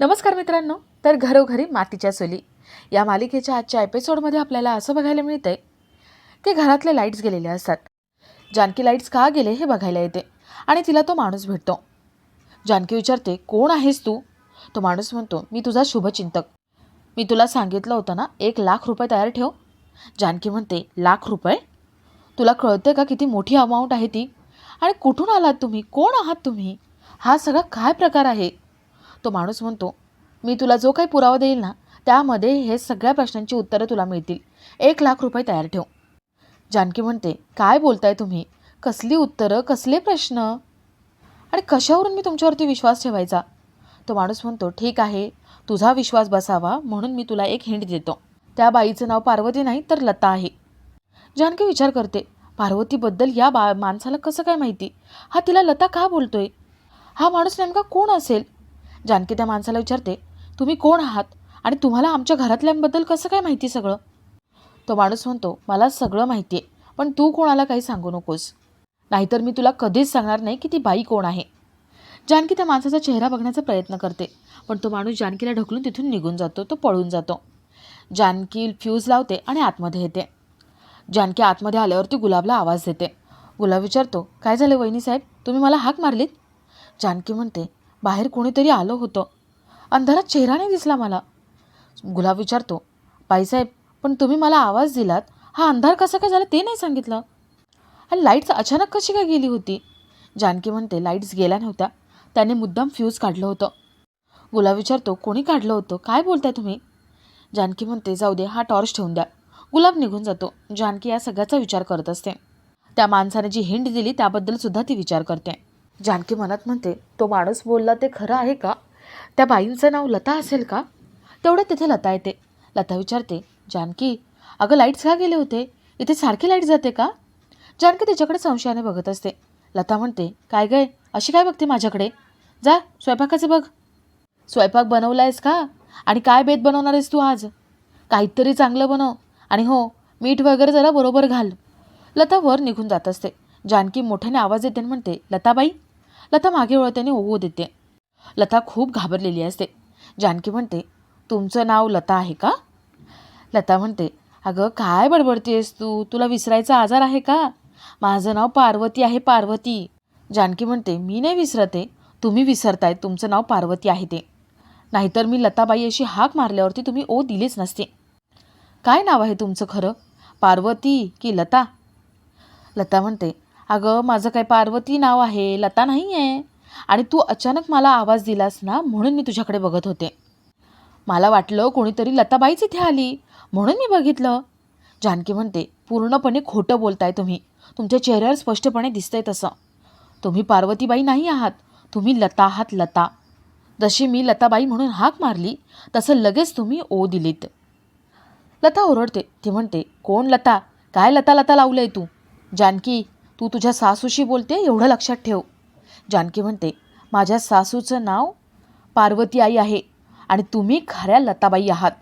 नमस्कार मित्रांनो तर घरोघरी मातीच्या चुली या मालिकेच्या आजच्या एपिसोडमध्ये आपल्याला असं बघायला मिळतंय की घरातले लाईट्स गेलेले असतात. जानकी लाईट्स का गेले हे बघायला येते आणि तिला तो माणूस भेटतो. जानकी विचारते कोण आहेस तू? तो माणूस म्हणतो मी तुझा शुभचिंतक. मी तुला सांगितलं होतं ना एक लाख रुपये तयार ठेव. जानकी म्हणते लाख रुपये? तुला कळते का किती मोठी अमाऊंट आहे ती? आणि कुठून आलात तुम्ही? कोण आहात तुम्ही? हा सगळा काय प्रकार आहे? तो माणूस म्हणतो मी तुला जो काही पुरावा देईल ना त्यामध्ये हे सगळ्या प्रश्नांची उत्तरं तुला मिळतील. एक लाख रुपये तयार ठेव. जानकी म्हणते काय बोलताय तुम्ही? कसली उत्तरं? कसले प्रश्न? आणि कशावरून मी तुमच्यावरती विश्वास ठेवायचा? तो माणूस म्हणतो ठीक आहे तुझा विश्वास बसावा म्हणून मी तुला एक हिंट देतो. त्या बाईचं नाव पार्वती नाही तर लता आहे. जानकी विचार करते पार्वतीबद्दल या बा माणसाला कसं काय माहिती? हा तिला लता का बोलतोय? हा माणूस नेमका कोण असेल? जानकी त्या माणसाला विचारते तुम्ही कोण आहात आणि तुम्हाला आमच्या घरातल्यांबद्दल कसं काय माहिती सगळं? तो माणूस म्हणतो मला सगळं माहिती आहे पण तू कोणाला काही सांगू नकोस. नाहीतर मी तुला कधीच सांगणार नाही की ती बाई कोण आहे. जानकी त्या माणसाचा चेहरा बघण्याचा प्रयत्न करते पण तो माणूस जानकीला ढकलून तिथून निघून जातो तो पळून जातो. जानकी फ्यूज लावते आणि आतमध्ये येते. जानकी आतमध्ये आल्यावरती गुलाबला आवाज देते. गुलाब विचारतो काय झालं वहिनी साहेब तुम्ही मला हाक मारलीत? जानकी म्हणते बाहेर कोणीतरी आलं होतं. अंधारात चेहरा नाही दिसला मला. गुलाब विचारतो बाईसाहेब पण तुम्ही मला आवाज दिलात. हा अंधार कसा काय झाला ते नाही सांगितलं. आणि लाईट्स अचानक कशी काय गेली होती? जानकी म्हणते लाईट्स गेल्या नव्हत्या. त्याने मुद्दाम फ्यूज काढलं होतं. गुलाब विचारतो कोणी काढलं होतं? काय बोलताय तुम्ही? जानकी म्हणते जाऊ दे हा टॉर्च ठेवून द्या. गुलाब निघून जातो. जानकी या सगळ्याचा विचार करत असते. त्या माणसाने जी हिंड दिली त्याबद्दल सुद्धा ती विचार करते. जानकी मनात म्हणते तो माणूस बोलला ते खरं आहे का? त्या बाईंचं नाव लता असेल का? तेवढं तिथे लता येते. लता विचारते जानकी अगं लाईट्स का गेले होते? इथे सारखी लाइट जाते का? जानकी तिच्याकडे संशयाने बघत असते. लता म्हणते काय गय अशी काय बघते माझ्याकडे? जा स्वयंपाकाचं बघ. स्वयंपाक बनवला आहेस का? आणि काय बेत बनवणार आहेस तू आज? काहीतरी चांगलं बनव. आणि हो मीठ वगैरे जरा बरोबर घाल. लता वर निघून जात असते. जानकी मोठ्याने आवाज येते म्हणते लताबाई लता मागे वळत्याने ओवो देते लता खूप घाबरलेली असते. जानकी म्हणते तुमचं नाव लता आहे का? लता म्हणते अगं काय बडबडतेस तू? तुला विसरायचा आजार आहे का? माझं नाव पार्वती आहे पार्वती. जानकी म्हणते मी नाही विसरते. तुम्ही विसरताय. तुमचं नाव पार्वती आहे ते. नाहीतर मी लताबाई अशी हाक मारल्यावरती तुम्ही ओ दिलीच नसते. काय नाव आहे तुमचं खरं? पार्वती की लता? लता म्हणते अगं माझं काय पार्वती नाव आहे लता नाही आहे आणि तू अचानक मला आवाज दिलास ना म्हणून मी तुझ्याकडे बघत होते. मला वाटलं कोणीतरी लताबाईच इथे आली म्हणून मी बघितलं. जानकी म्हणते पूर्णपणे खोटं बोलताय तुम्ही. तुमच्या चेहऱ्यावर स्पष्टपणे दिसतंय तसं. तुम्ही पार्वतीबाई नाही आहात तुम्ही लता आहात लता. जशी मी लताबाई म्हणून हाक मारली तसं लगेच तुम्ही ओ दिलीत. लता ओरडते ती म्हणते कोण लता? काय लता लता लावलंय तू? जानकी तू तुझ्या सासूशी बोलते एवढं लक्षात ठेव. जानकी म्हणते माझ्या सासूचं नाव पार्वती आई आहे आणि तुम्ही खऱ्या लताबाई आहात.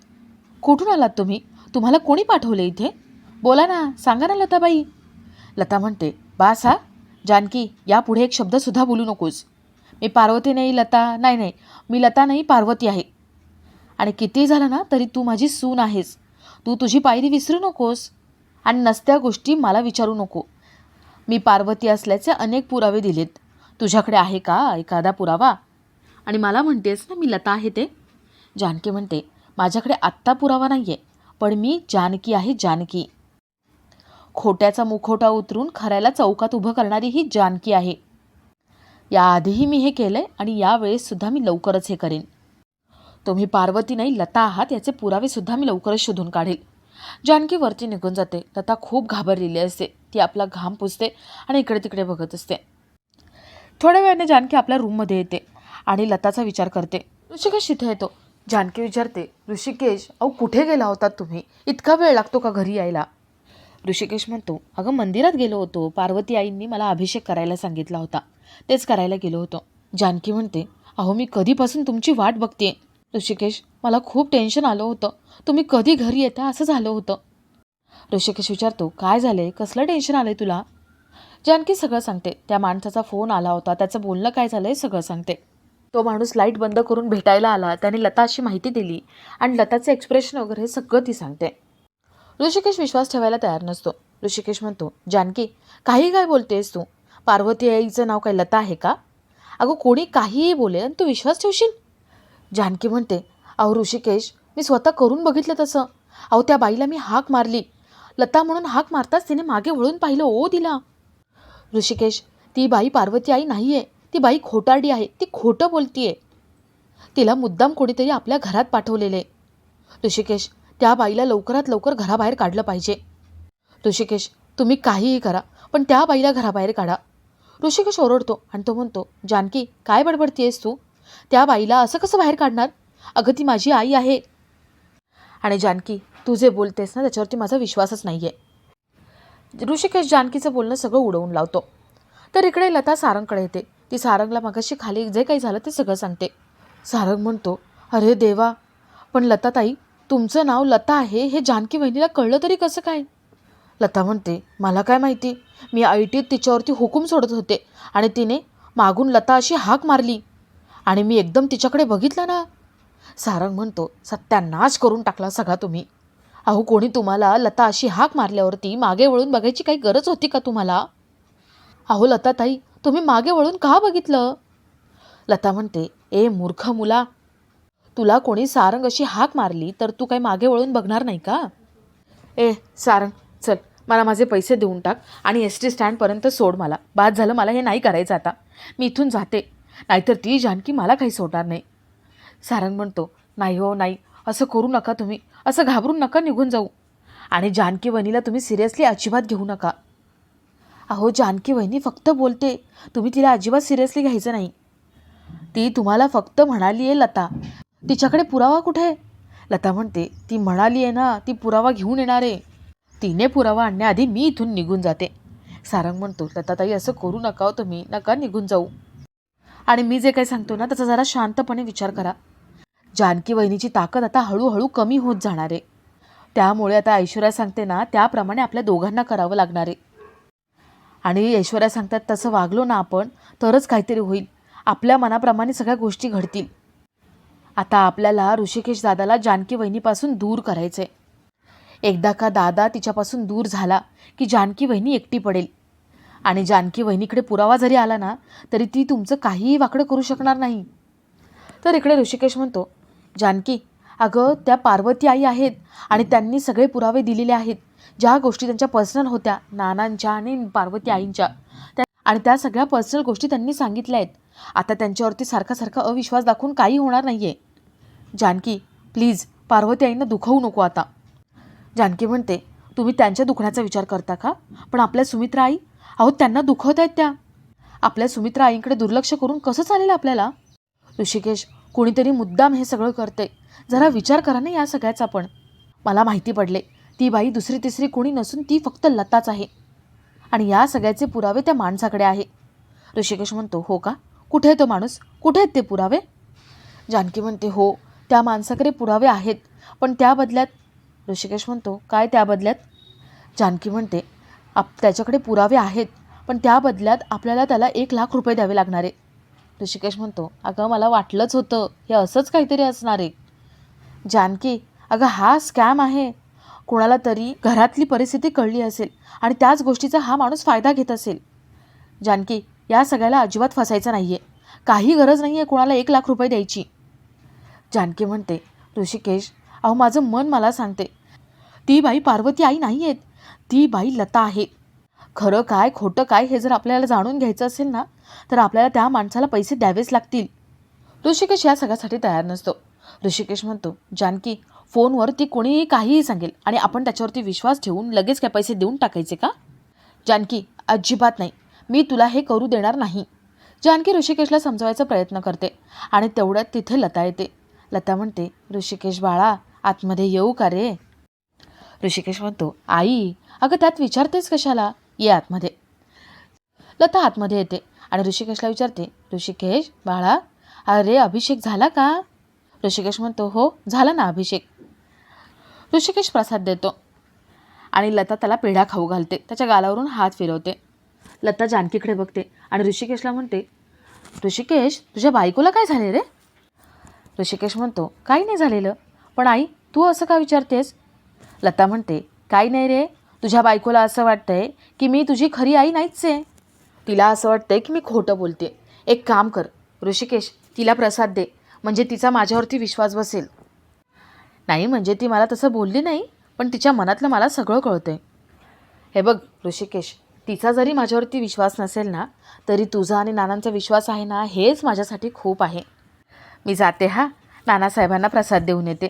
कुठून आलात तुम्ही? तुम्हाला कोणी पाठवले इथे? बोला ना सांगा ना लताबाई. लता म्हणते बास हा जानकी यापुढे एक शब्दसुद्धा बोलू नकोस. मी पार्वती नाही लता नाही नाही मी लता नाही पार्वती आहे. आणि किती झालं ना तरी तू माझी सून आहेस. तू तुझी पायरी विसरू नकोस आणि नसत्या गोष्टी मला विचारू नको. मी पार्वती असल्याचे अनेक पुरावे दिलेत. तुझ्याकडे आहे का एखादा पुरावा? आणि मला म्हणतेस ना मी लता आहे ते. जानकी म्हणते माझ्याकडे आत्ता पुरावा नाही आहे पण मी जानकी आहे जानकी. खोट्याचा मुखोटा उतरून खऱ्याला चौकात उभं करणारी ही जानकी आहे. याआधीही मी हे केलं आहे आणि यावेळेससुद्धा मी लवकरच हे करेन. तुम्ही पार्वती नाही लता आहात याचे पुरावेसुद्धा मी लवकरच शोधून काढेल. जानकी वरती निघून जाते. लता खूप घाबरलेली असते. ती आपला घाम पुसते आणि इकडे तिकडे बघत असते. थोड्या वेळाने जानकी आपल्या रूममध्ये येते आणि लताचा विचार करते. ऋषिकेश इथे येतो. जानकी विचारते ऋषिकेश अहो कुठे गेला होता तुम्ही? इतका वेळ लागतो का घरी यायला? ऋषिकेश म्हणतो अगं मंदिरात गेलो होतो. पार्वती आईंनी मला अभिषेक करायला सांगितला होता. तेच करायला गेलो होतो. जानकी म्हणते अहो मी कधीपासून तुमची वाट बघते ऋषिकेश मला खूप टेन्शन आलं होतं. तुम्ही कधी घरी येता? असं झालं होतं. ऋषिकेश विचारतो काय झालंय कसलं टेन्शन आलंय तुला? जानकी सगळं सांगते. त्या माणसाचा फोन आला होता. त्याचं बोलणं काय झालंय सगळं सांगते. तो माणूस लाइट बंद करून भेटायला आला. त्याने लता अशी माहिती दिली आणि लताचं एक्सप्रेशन वगैरे हे सगळं ती सांगते. ऋषिकेश विश्वास ठेवायला तयार नसतो. ऋषिकेश म्हणतो जानकी काही काय बोलतेस तू? पार्वती आईचं नाव काय? लता आहे का? अगं कोणी काहीही बोले आणि तू विश्वास ठेवशील? जानकी म्हणते अहो ऋषिकेश मी स्वतः करून बघितलं तसं. अहो त्या बाईला मी हाक मारली. लता म्हणून हाक मारताच तिने मागे वळून पाहिलं. ओ तिला ऋषिकेश ती बाई पार्वती आई नाही आहे ती बाई खोटारडी आहे. ती खोटं बोलतीये. तिला मुद्दाम कोणीतरी आपल्या घरात पाठवलेले. ऋषिकेश त्या बाईला लवकरात लवकर घराबाहेर काढलं पाहिजे. ऋषिकेश तुम्ही काहीही करा पण त्या बाईला घराबाहेर काढा. ऋषिकेश ओरडतो आणि तो म्हणतो जानकी काय बडबडतीयेस तू? त्या बाईला असं कसं बाहेर काढणार? अगं ती माझी आई आहे. आणि जानकी तू जे बोलतेस ना त्याच्यावरती माझा विश्वासच नाही आहे ऋषिकेश जानकीचं बोलणं सगळं उडवून लावतो. तर इकडे लता सारंगकडे येते. ती सारंगला मगाशी खाली जे काही झालं ते सगळं सांगते. सारंग म्हणतो अरे देवा पण लताताई तुमचं नाव लता आहे हे जानकी वहिनीला कळलं तरी कसं काय? लता म्हणते मला काय माहिती? मी आय टीत तिच्यावरती हुकूम सोडत होते आणि तिने मागून लता अशी हाक मारली आणि मी एकदम तिच्याकडे बघितलं ना. सारंग म्हणतो सत्यानाश करून टाकला सगळा तुम्ही. अहो कोणी तुम्हाला लता अशी हाक मारल्यावरती मागे वळून बघायची काही गरज होती का तुम्हाला? अहो लताताई तुम्ही मागे वळून का बघितलं? लता म्हणते ए मूर्ख मुला तुला कोणी सारंग अशी हाक मारली तर तू काही मागे वळून बघणार नाही का? ए सारंग चल मला माझे पैसे देऊन टाक आणि एस टी स्टँडपर्यंत सोड मला. बाद झालं मला हे नाही करायचं आता. मी इथून जाते. नाहीतर ती जानकी मला काही सोडणार नाही. सारंग म्हणतो नाही हो नाही. असं करू नका तुम्ही. असं घाबरून नका निघून जाऊ. आणि जानकी वहिनीला तुम्ही सिरियसली अजिबात घेऊ नका. अहो जानकी वहिनी फक्त बोलते तुम्ही तिला अजिबात सिरियसली घ्यायचं नाही. ती तुम्हाला फक्त म्हणाली आहे लता तिच्याकडे पुरावा कुठे लता म्हणते ती म्हणाली आहे ना ती पुरावा घेऊन येणार आहे. तिने पुरावा आणण्याआधी मी इथून निघून जाते. सारंग म्हणतो लताताई असं करू नका हो तुम्ही नका निघून जाऊ. आणि मी जे काही सांगतो ना त्याचा जरा शांतपणे विचार करा. जानकी वहिनीची ताकद आता हळूहळू कमी होत जाणार आहे. त्यामुळे आता ऐश्वर्या सांगते ना त्याप्रमाणे आपल्या दोघांना करावं लागणार आहे. आणि ऐश्वर्या सांगतात तसं वागलो ना आपण तरच काहीतरी होईल. आपल्या मनाप्रमाणे सगळ्या गोष्टी घडतील. आता आपल्याला ऋषिकेश दादाला जानकी वहिनीपासून दूर करायचं आहे एकदा का दादा तिच्यापासून दूर झाला की जानकी वहिनी एकटी पडेल. आणि जानकी वहिनीकडे पुरावा जरी आला ना तरी ती तुमचं काहीही वाकडं करू शकणार नाही. तर इकडे ऋषिकेश म्हणतो जानकी अगं त्या पार्वती आई आहेत आणि त्यांनी सगळे पुरावे दिलेले आहेत. ज्या गोष्टी त्यांच्या पर्सनल होत्या नानांच्या आणि पार्वती आईंच्या त्या आणि त्या सगळ्या पर्सनल गोष्टी त्यांनी सांगितल्या आहेत. आता त्यांच्यावरती सारखा सारखा अविश्वास दाखवून काही होणार नाही आहे जानकी प्लीज पार्वती आईंना दुखवू नको आता. जानकी म्हणते तुम्ही त्यांच्या दुखण्याचा विचार करता का? पण आपल्या सुमित्रा आई अहो त्यांना दुखवत आहेत त्या. आपल्या सुमित्रा आईंकडे दुर्लक्ष करून कसं चालेल आपल्याला? ऋषिकेश कोणीतरी मुद्दाम हे सगळं करते जरा विचार करा ना या सगळ्याचा पण. मला माहिती पडले ती बाई दुसरी तिसरी कोणी नसून ती फक्त लताच आहे. आणि या सगळ्याचे पुरावे त्या माणसाकडे आहे. ऋषिकेश म्हणतो हो का? कुठे आहे तो माणूस? कुठे आहेत ते पुरावे? जानकी म्हणते हो त्या माणसाकडे पुरावे आहेत. पण त्या बदल्यात ऋषिकेश म्हणतो काय त्या बदल्यात? जानकी म्हणते आप त्याच्याकडे पुरावे आहेत. पण त्या बदल्यात आपल्याला त्याला एक लाख रुपये द्यावे लागणार आहे. ऋषिकेश म्हणतो अगं मला वाटलंच होतं हे असंच काहीतरी असणार आहे. जानकी अगं हा स्कॅम आहे. कोणाला तरी घरातली परिस्थिती कळली असेल आणि त्याच गोष्टीचा हा माणूस फायदा घेत असेल. जानकी या सगळ्याला अजिबात फसायचं नाही आहे काही गरज नाही आहे कोणाला एक लाख रुपये द्यायची. जानकी म्हणते ऋषिकेश अहो माझं मन मला सांगते. ती बाई पार्वती आई नाही आहेत ती बाई लता आहे. खरं काय खोटं काय हे जर आपल्याला जाणून घ्यायचं असेल ना तर आपल्याला त्या माणसाला पैसे द्यावेच लागतील. ऋषिकेश या सगळ्यासाठी तयार नसतो. ऋषिकेश म्हणतो जानकी फोनवर ती कोणीही काहीही सांगेल आणि आपण त्याच्यावरती विश्वास ठेवून लगेच काय पैसे देऊन टाकायचे का? जानकी अजिबात नाही. मी तुला हे करू देणार नाही. जानकी ऋषिकेशला समजवायचा प्रयत्न करते आणि तेवढ्यात तिथे लता येते. लता म्हणते ऋषिकेश बाळा आतमध्ये येऊ का रे? ऋषिकेश म्हणतो आई अगं त्यात विचारतेस कशाला? ये आतमध्ये. लता आतमध्ये येते आणि ऋषिकेशला विचारते ऋषिकेश बाळा अरे अभिषेक झाला का? ऋषिकेश म्हणतो हो झाला ना अभिषेक. ऋषिकेश प्रसाद देतो आणि लता त्याला पेढा खाऊ घालते. त्याच्या गालावरून हात फिरवते. लता जानकीकडे बघते आणि ऋषिकेशला म्हणते ऋषिकेश तुझ्या बायकोला काय झाले रे? ऋषिकेश म्हणतो काही नाही झालेलं. पण आई तू असं का विचारतेस? लता म्हणते काही नाही रे. तुझ्या बायकोला असं वाटतंय की मी तुझी खरी आई नाहीच आहे. तिला असं वाटतंय की मी खोटं बोलते एक काम कर ऋषिकेश तिला प्रसाद दे. म्हणजे तिचा माझ्यावरती विश्वास बसेल. नाही म्हणजे ती मला तसं बोलली नाही पण तिच्या मनातलं मला सगळं कळतंय. हे बघ ऋषिकेश तिचा जरी माझ्यावरती विश्वास नसेल ना तरी तुझा आणि नानांचा विश्वास आहे ना हेच माझ्यासाठी खूप आहे. मी जाते हा. नानासाहेबांना प्रसाद देऊन येते.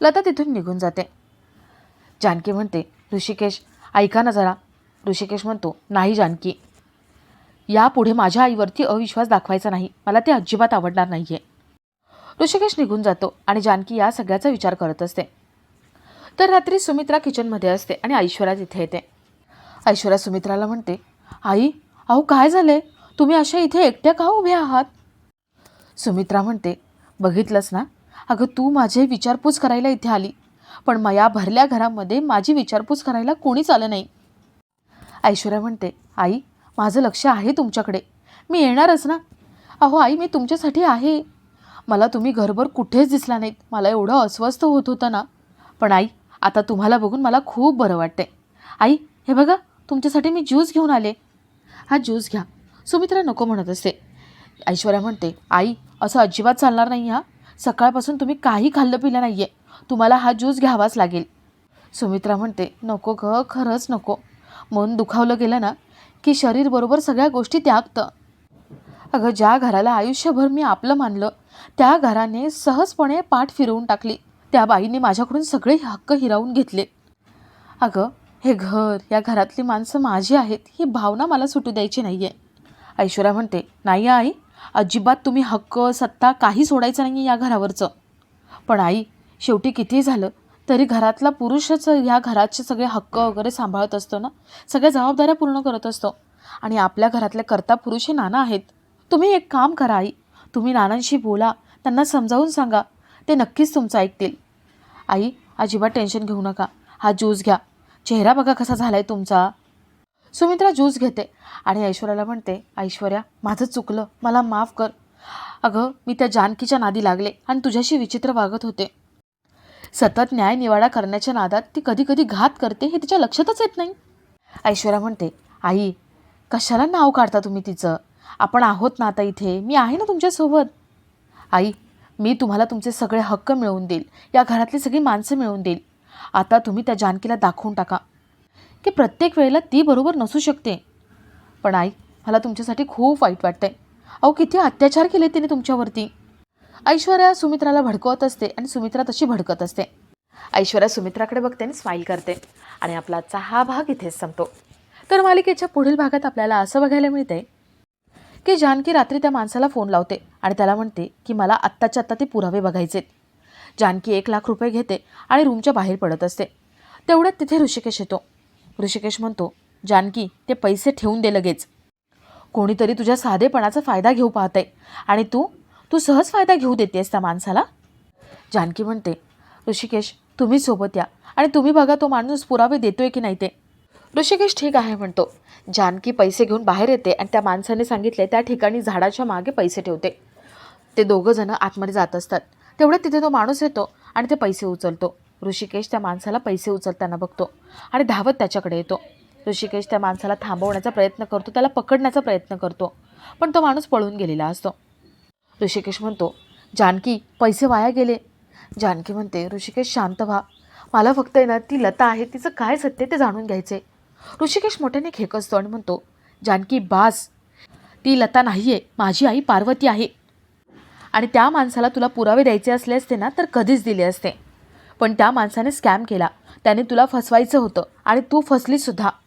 लता तिथून निघून जाते. जानकी म्हणते ऋषिकेश ऐका ना जरा. ऋषिकेश म्हणतो नाही जानकी. यापुढे माझ्या आईवरती अविश्वास दाखवायचा नाही. मला ते अजिबात आवडणार नाही आहे ऋषिकेश निघून जातो आणि जानकी या सगळ्याचा विचार करत असते. तर रात्री सुमित्रा किचनमध्ये असते आणि ऐश्वर्या तिथे येते. ऐश्वर्या सुमित्राला म्हणते आई अहो काय झालंय? तुम्ही अशा इथे एकट्या का उभे आहात? सुमित्रा म्हणते बघितलंस ना? अगं तू माझे विचारपूस करायला इथे आली. पण मया भरल्या घरामध्ये माझी विचारपूस करायला कोणीच आलं नाही. ऐश्वर्या म्हणते आई माझं लक्ष आहे तुमच्याकडे. मी येणारच ना? अहो आई मी तुमच्यासाठी आहे. मला तुम्ही घरभर कुठेच दिसला नाहीत. मला एवढं अस्वस्थ होत होतं ना. पण आई आता तुम्हाला बघून मला खूप बरं वाटते आई हे बघा तुमच्यासाठी मी ज्यूस घेऊन आले. हा ज्यूस घ्या. सुमित्रा नको म्हणत असते. ऐश्वर्या म्हणते आई असं अजिबात चालणार नाही हा. सकाळपासून तुम्ही काही खाल्लं पिलं नाही आहे तुम्हाला हा ज्यूस घ्यावाच लागेल. सुमित्रा म्हणते नको ग खरंच नको. मन दुखावलं गेलं ना की शरीर बरोबर सगळ्या गोष्टी त्यागतं. अगं ज्या घराला आयुष्यभर मी आपलं मानलं त्या घराने सहजपणे पाठ फिरवून टाकली. त्या बाईने माझ्याकडून सगळे हक्क हिरावून घेतले. अगं हे घर या घरातली माणसं माझी आहेत ही भावना मला सुटू द्यायची नाही आहे ऐश्वर्या म्हणते नाही आई अजिबात तुम्ही हक्क सत्ता काही सोडायचं नाही आहे या घरावरचं. पण आई शेवटी किती झालं तरी घरातला पुरुषच ह्या घराचे सगळे हक्क वगैरे सांभाळत असतो ना? सगळ्या जबाबदाऱ्या पूर्ण करत असतो. आणि आपल्या घरातले कर्ता पुरुष हे नाना आहेत. तुम्ही एक काम करा आई. तुम्ही नानांशी बोला. त्यांना समजावून सांगा. ते नक्कीच तुमचं ऐकतील. आई अजिबात टेन्शन घेऊ नका. हा ज्यूस घ्या. चेहरा बघा कसा झाला आहे तुमचा. सुमित्रा ज्यूस घेते. आणि ऐश्वर्याला म्हणते ऐश्वर्या माझं चुकलं. मला माफ कर. अगं मी त्या जानकीच्या नादी लागले आणि तुझ्याशी विचित्र वागत होते. सतत न्याय निवाडा करण्याच्या नादात ती कधी कधी घात करते हे तिच्या लक्षातच येत नाही. ऐश्वर्या म्हणते आई कशाला नाव काढता तुम्ही तिचं? आपण आहोत ना आता इथे. मी आहे ना तुमच्यासोबत. आई मी तुम्हाला तुमचे सगळे हक्क मिळवून देईल. या घरातली सगळी माणसं मिळवून देईल. आता तुम्ही त्या जानकीला दाखवून टाका. की प्रत्येक वेळेला ती बरोबर नसू शकते. पण आई मला तुमच्यासाठी खूप वाईट वाटतंय. अहो किती अत्याचार केले तिने तुमच्यावरती. ऐश्वर्या सुमित्राला भडकवत असते आणि सुमित्रा तशी भडकत असते. ऐश्वर्या सुमित्राकडे बघते आणि स्माईल करते. आणि आपला आजचा हा भाग इथेच संपतो. तर मालिकेच्या पुढील भागात आपल्याला असं बघायला मिळते की जानकी रात्री त्या माणसाला फोन लावते आणि त्याला म्हणते की मला आत्ताच्या आत्ता ते पुरावे बघायचेत जानकी एक लाख रुपये घेते आणि रूमच्या बाहेर पडत असते. तेवढ्यात तिथे ऋषिकेश येतो. ऋषिकेश म्हणतो जानकी ते पैसे ठेवून दे लगेच. कोणीतरी तुझ्या साधेपणाचा फायदा घेऊ पाहतंय आणि तू तू सहज फायदा घेऊ देतेस त्या माणसाला? जानकी म्हणते ऋषिकेश तुम्ही सोबत या आणि तुम्ही बघा तो माणूस पुरावे देतोय की नाही ते. ऋषिकेश ठीक आहे म्हणतो. जानकी पैसे घेऊन बाहेर येते आणि त्या माणसाने सांगितले त्या ठिकाणी झाडाच्या मागे पैसे ठेवते. ते दोघं जण आतमध्ये जात असतात. तेवढ्यात तिथे तो माणूस येतो आणि ते पैसे उचलतो. ऋषिकेश त्या माणसाला पैसे उचलताना बघतो आणि धावत त्याच्याकडे येतो. ऋषिकेश त्या माणसाला थांबवण्याचा प्रयत्न करतो त्याला पकडण्याचा प्रयत्न करतो पण तो माणूस पळून गेलेला असतो. ऋषिकेश म्हणतो जानकी पैसे वाया गेले. जानकी म्हणते ऋषिकेश शांत व्हा. मला फक्त आहे ना ती लता आहे तिचं काय सत्य ते जाणून घ्यायचे. ऋषिकेश मोठ्याने खेकसतो आणि म्हणतो जानकी बास. ती लता नाही आहे माझी आई पार्वती आहे. आणि त्या माणसाला तुला पुरावे द्यायचे असले असते ना तर कधीच दिले असते. पण त्या माणसाने स्कॅम केला. त्याने तुला फसवायचं होतं आणि तू फसलीसुद्धा.